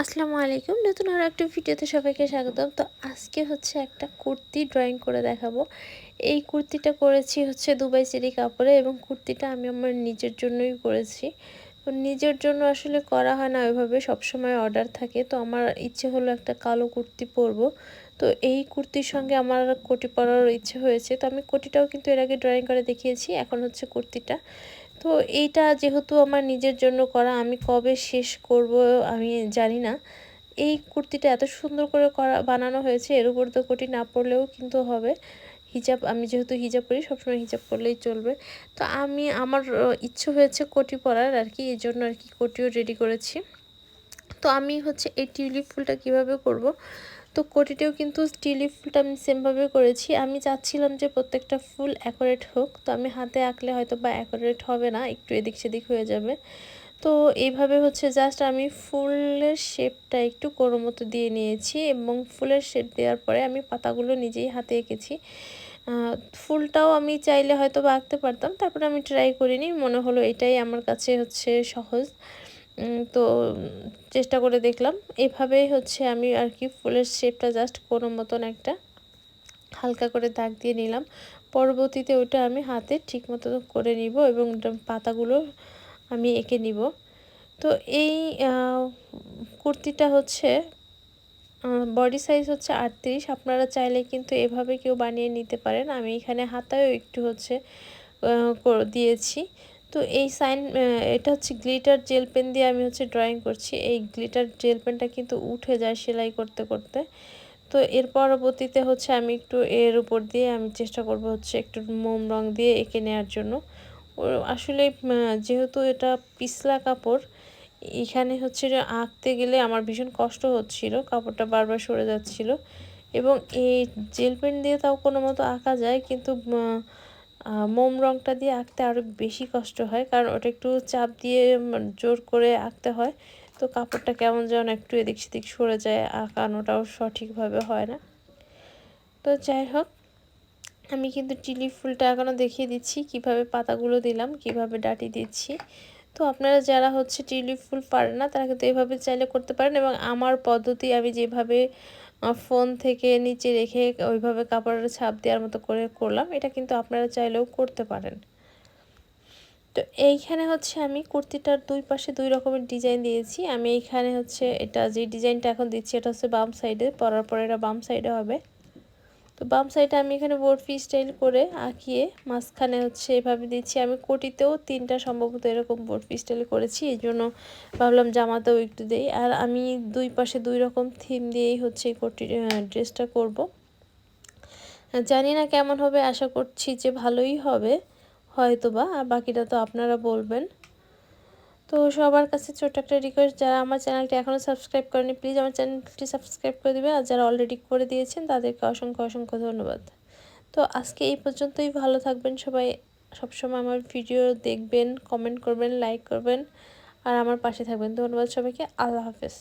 আসসালামু আলাইকুম। নতুন আরও একটা ভিডিওতে সবাইকে স্বাগতম। তো আজকে হচ্ছে একটা কুর্তি ড্রয়িং করে দেখাবো। এই কুর্তিটা করেছি হচ্ছে দুবাই সিরি কাপড়ে এবং কুর্তিটা আমি আমার নিজের জন্যই করেছি। তো নিজের জন্য আসলে করা হয় না ওইভাবে, সবসময় অর্ডার থাকে। তো আমার ইচ্ছে হলো একটা কালো কুর্তি পরবো। তো এই কুর্তির সঙ্গে আমার কোটি পরার ইচ্ছে হয়েছে। তো আমি কোটিটাও কিন্তু এর আগে ড্রয়িং করে দেখিয়েছি। এখন হচ্ছে কুর্তিটা তো এইটা যেহেতু আমার নিজের জন্য করা, আমি কবে শেষ করব আমি জানি না। এই কুর্তিটা এত সুন্দর করে করা, বানানো হয়েছে, এর উপর তো কোটি না পড়লেও কিন্তু হবে। হিজাব, আমি যেহেতু হিজাব পরি সবসময় হিজাব করলেই চলবে। তো আমি, আমার ইচ্ছে হয়েছে কোটি পরার আর কি এই জন্য আর কি কোটিও রেডি করেছি। তো আমি হচ্ছে এই টিউলিপ ফুলটা কীভাবে করব? তো কোটিতেও কিন্তু টিউলিপ ফুলটা আমি সেমভাবে করেছি। আমি চাচ্ছিলাম যে প্রত্যেকটা ফুল অ্যাকোরেট হোক, তো আমি হাতে আঁকলে হয়তো বা অ্যাকোরেট হবে না, একটু এদিক সেদিক হয়ে যাবে। তো এইভাবে হচ্ছে জাস্ট আমি ফুলের শেপটা একটু কোনো মতো দিয়ে নিয়েছি এবং ফুলের শেপ দেওয়ার পরে আমি পাতাগুলো নিজেই হাতে এঁকেছি। ফুলটাও আমি চাইলে হয়তো বা আঁকতে পারতাম, তারপরে আমি ট্রাই করিনি, মনে হলো এটাই আমার কাছে হচ্ছে সহজ। তো চেষ্টা করে দেখলাম। এভাবেই হচ্ছে আমি আর কি ফুলের শেপটা জাস্ট কোনো মতন একটা হালকা করে দাগ দিয়ে নিলাম। পরবর্তীতে ওটা আমি হাতে ঠিক মতো করে নিব এবং পাতাগুলো আমি এঁকে নিব। তো এই কুর্তিটা হচ্ছে বডি সাইজ হচ্ছে আটত্রিশ। আপনারা চাইলে কিন্তু এভাবে কেউ বানিয়ে নিতে পারেন। আমি এখানে হাতায়ও একটু হচ্ছে দিয়েছি। তো এই সাইন এটা হচ্ছে গ্লিটার জেল পেন দিয়ে আমি হচ্ছে ড্রয়িং করছি। এই গ্লিটার জেল পেনটা কিন্তু উঠে যায় সেলাই করতে করতে। তো এর পরবর্তীতে হচ্ছে আমি একটু এর উপর দিয়ে আমি চেষ্টা করব হচ্ছে একটু মোম রং দিয়ে এঁকে নেওয়ার জন্য। আসলে যেহেতু এটা পিছলা কাপড়, এখানে হচ্ছে আঁকতে গেলে আমার ভীষণ কষ্ট হচ্ছিল, কাপড়টা বারবার সরে যাচ্ছিল। এবং এই জেল পেন দিয়ে তাও কোনো মতো আঁকা যায়, কিন্তু মোম রঙটা দিয়ে আঁকতে আরও বেশি কষ্ট হয়, কারণ ওটা একটু চাপ দিয়ে জোর করে আঁকতে হয়। তো কাপড়টা কেমন যেন একটু এদিক সেদিক সরে যায়, আঁকানোটাও সঠিকভাবে হয় না। তো যাই হোক, আমি কিন্তু টিলিপ ফুলটা এখনও দেখিয়ে দিচ্ছি, কীভাবে পাতাগুলো দিলাম, কীভাবে ডাটি দিচ্ছি। তো আপনারা যারা হচ্ছে টিউলিপ ফুল পারেন না, তারা কিন্তু এভাবে চাইলে করতে পারেন এবং আমার পদ্ধতি আমি যেভাবে ফোন থেকে নিচে রেখে ওইভাবে কাপড়ের ছাপ দেওয়ার মতো করে করলাম। এটা কিন্তু আপনারা চাইলেও করতে পারেন। তো এইখানে হচ্ছে আমি কুর্তিটার দুই পাশে দুই রকমের ডিজাইন দিয়েছি। আমি এইখানে হচ্ছে এটা যে ডিজাইনটা এখন দিচ্ছি, এটা হচ্ছে বাম সাইডে, পরার পরে এটা বাম সাইডে হবে। তো বাম সাইডে আমি এখানে বরফি স্টাইল করে আঁকিয়ে মাঝখানে হচ্ছে এভাবে দিচ্ছি। আমি কোটিতেও তিনটা সম্ভবত এরকম বরফি স্টাইল করেছি, এই জন্য ভাবলাম জামাতেও একটু দেই। আর আমি দুই পাশে দুই রকম থিম দিয়েই হচ্ছে এই কোটি ড্রেসটা করব। জানি না কেমন হবে, আশা করছি যে ভালোই হবে হয়তো বা বাকিটা তো আপনারা বলবেন। তো সবার কাছে ছোট একটা রিকোয়েস্ট যারা আমার চ্যানেলটি এখনও সাবস্ক্রাইব করেনি প্লিজ আমার চ্যানেলটি সাবস্ক্রাইব করে দেবে। আর যারা অলরেডি করে দিয়েছেন, তাদেরকে অসংখ্য অসংখ্য ধন্যবাদ। তো আজকে এই পর্যন্তই, ভালো থাকবেন সবাই। সবসময় আমার ভিডিও দেখবেন কমেন্ট করবেন লাইক করবেন। আর আমার পাশে থাকবেন। ধন্যবাদ সবাইকে। আল্লাহ হাফেজ।